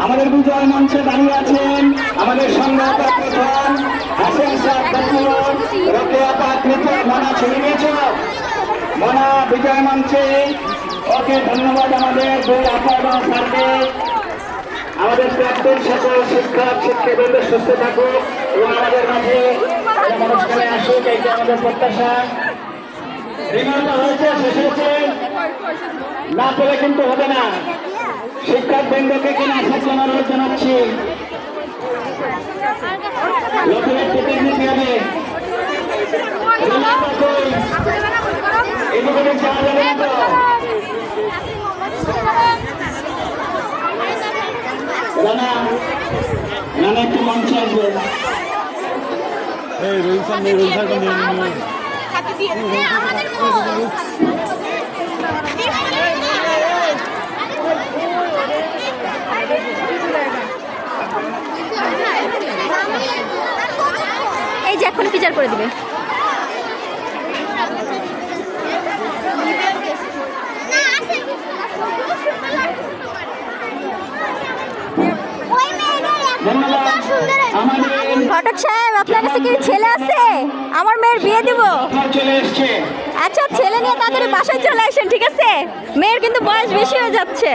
আমাদের বিজয় মঞ্চে দাঁড়িয়ে আছেন আমাদের পাত্রিত মনা বিজয় মঞ্চে। ওকে ধন্যবাদ আমাদের দুই আপা এবং স্যারকে। আমাদের প্রাক্তন সকল শিক্ষক শিক্ষাবৃন্দ সুস্থ থাকুক। এবং আমাদের মাঝে অনুষ্ঠানে আসুক এইটা আমাদের প্রত্যাশা। হয়েছে, শেষ হয়েছে। না পেলে কিন্তু হবে না। শিক্ষক বৃন্দকে কিনা আসার জন্য অনুরোধ জানাচ্ছি। লোকের টিকিট নিতে হবে এদিকে যাওয়া যাবে না তো রানা রানা একটু মঞ্চে আসবে। এই রোহিত রোহিত যে এখন বিচার করে দিবে। ঘটক সাহেব আপনার কাছে কি ছেলে আছে? আমার মেয়ের বিয়ে দিব। আপনার চলে এসছে আচ্ছা ছেলে নিয়ে তাড়াতাড়ি বাসায় চলে আসেন ঠিক আছে? মেয়ের কিন্তু বয়স বেশি হয়ে যাচ্ছে।